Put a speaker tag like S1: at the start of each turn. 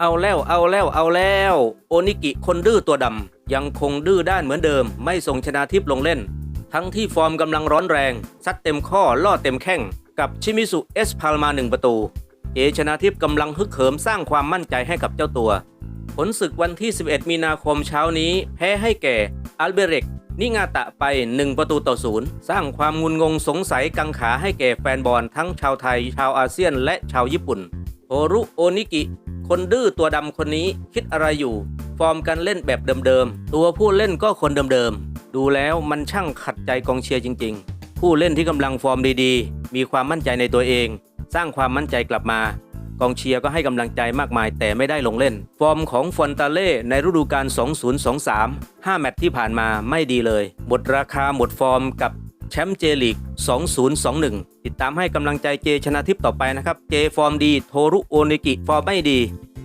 S1: เอาแล้วเอาแล้วเอาแล้ว โอนิกิคนดื้อตัวดำ ยังคงดื้อด้านเหมือนเดิม ไม่ส่งชนาทิพย์ลงเล่น ทั้งที่ฟอร์มกำลังร้อนแรง ซัดเต็มข้อล่อเต็มแข้ง กับชิมิสุเอสพาลมาหนึ่งประตู เอชนาทิพย์กำลังฮึกเหิมสร้างความมั่นใจให้กับเจ้าตัว ผลศึกวันที่ 11 มีนาคมเช้านี้ แพ้ให้แก่อัลเบเรกนิงาตะไป 1 ประตูต่อศูนย์สร้างความงุนงงสงสัยกังขาให้แก่แฟนบอลทั้งชาวไทย ชาวอาเซียนและชาวญี่ปุ่นโทรุโอนิกิ คนดื้อตัวดำคนนี้คิดอะไรอยู่ ฟอร์มการเล่นแบบเดิมๆ ตัวผู้เล่นก็คนเดิมๆ ดูแล้วมันช่างขัดใจกองเชียร์จริงๆ ผู้เล่นที่กำลังฟอร์มดีๆ มีความมั่นใจในตัวเอง สร้างความมั่นใจกลับมา กองเชียร์ก็ให้กำลังใจมากมายแต่ไม่ได้ลงเล่น ฟอร์มของฟอนตาเล่ในฤดูกาล 2023 5 แมตช์ที่ผ่านมาไม่ดีเลย หมดราคาหมดฟอร์มกับแชมป์เจลีก 2021 ติดตามให้กำลังใจเจชนะทิพย์ต่อไปนะครับ เจฟอร์มดี โทรุโอนิกิ ฟอร์มไม่ดี